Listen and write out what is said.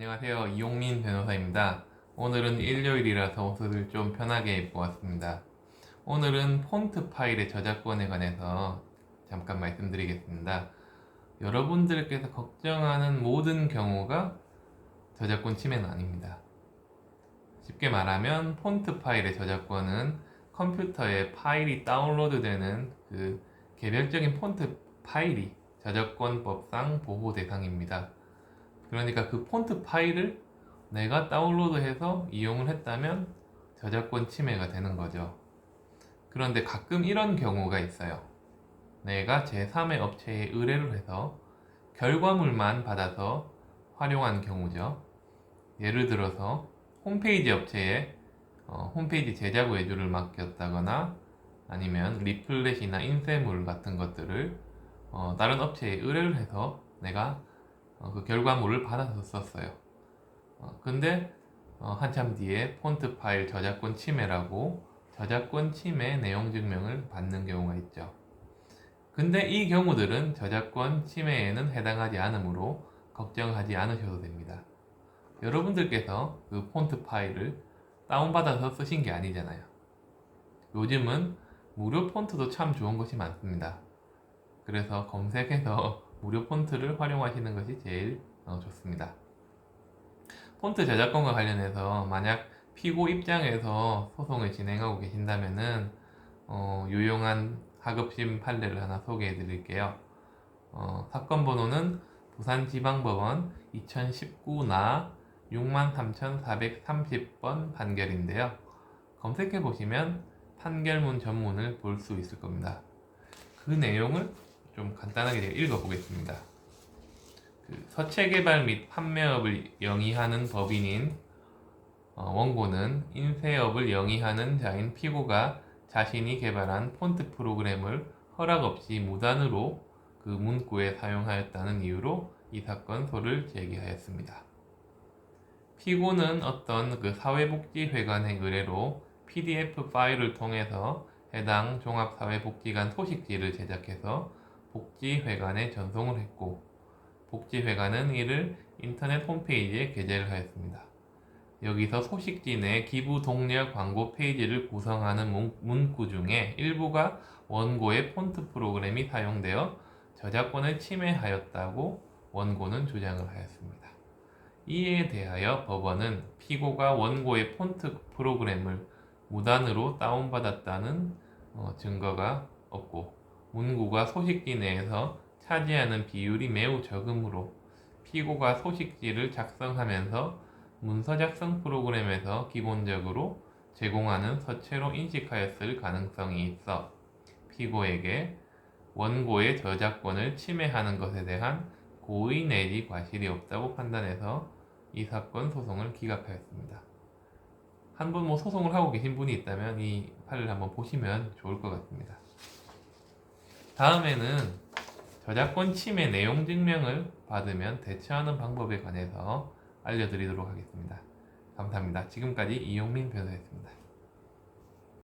안녕하세요. 이용민 변호사입니다. 오늘은 일요일이라서 옷을 좀 편하게 입고 왔습니다. 오늘은 폰트 파일의 저작권에 관해서 잠깐 말씀드리겠습니다. 여러분들께서 걱정하는 모든 경우가 저작권 침해는 아닙니다. 쉽게 말하면 폰트 파일의 저작권은 컴퓨터에 파일이 다운로드되는 그 개별적인 폰트 파일이 저작권법상 보호 대상입니다. 그러니까 그 폰트 파일을 내가 다운로드해서 이용을 했다면 저작권 침해가 되는 거죠. 그런데 가끔 이런 경우가 있어요. 내가 제3의 업체에 의뢰를 해서 결과물만 받아서 활용한 경우죠. 예를 들어서 홈페이지 업체에 어, 홈페이지 제작 외주를 맡겼다거나 아니면 리플렛이나 인쇄물 같은 것들을 어, 다른 업체에 의뢰를 해서 내가 어, 그 결과물을 받아서 썼어요. 어, 근데 어, 한참 뒤에 폰트 파일 저작권 침해라고 저작권 침해 내용 증명을 받는 경우가 있죠. 근데 이 경우들은 저작권 침해에는 해당하지 않으므로 걱정하지 않으셔도 됩니다. 여러분들께서 그 폰트 파일을 다운받아서 쓰신 게 아니잖아요. 요즘은 무료 폰트도 참 좋은 것이 많습니다. 그래서 검색해서 무료 폰트를 활용하시는 것이 제일 어, 좋습니다. 폰트 저작권과 관련해서 만약 피고 입장에서 소송을 진행하고 계신다면은 어, 유용한 하급심 판례를 하나 소개해 드릴게요. 어, 사건 번호는 부산지방법원 2019나 63,430번 판결인데요. 검색해 보시면 판결문 전문을 볼 수 있을 겁니다. 그 내용을 좀 간단하게 제가 읽어보겠습니다. 그 서체 개발 및 판매업을 영위하는 법인인 어, 원고는 인쇄업을 영위하는 자인 피고가 자신이 개발한 폰트 프로그램을 허락 없이 무단으로 그 문구에 사용하였다는 이유로 이 사건 소를 제기하였습니다. 피고는 어떤 그 사회복지회관의 의뢰로 PDF 파일을 통해서 해당 종합사회복지관 소식지를 제작해서 복지회관에 전송을 했고 복지회관은 이를 인터넷 홈페이지에 게재를 하였습니다. 여기서 소식지 내 기부 동력 광고 페이지를 구성하는 문- 문구 중에 일부가 원고의 폰트 프로그램이 사용되어 저작권을 침해하였다고 원고는 주장을 하였습니다. 이에 대하여 법원은 피고가 원고의 폰트 프로그램을 무단으로 다운받았다는 어, 증거가 없고 문구가 소식지 내에서 차지하는 비율이 매우 적으므로 피고가 소식지를 작성하면서 문서 작성 프로그램에서 기본적으로 제공하는 서체로 인식하였을 가능성이 있어 피고에게 원고의 저작권을 침해하는 것에 대한 고의 내지 과실이 없다고 판단해서 이 사건 소송을 기각하였습니다. 한분뭐 소송을 하고 계신 분이 있다면 이 판을 한번 보시면 좋을 것 같습니다. 다음에는 저작권 침해 내용 증명을 받으면 대처하는 방법에 관해서 알려드리도록 하겠습니다. 감사합니다. 지금까지 이용민 변호사였습니다.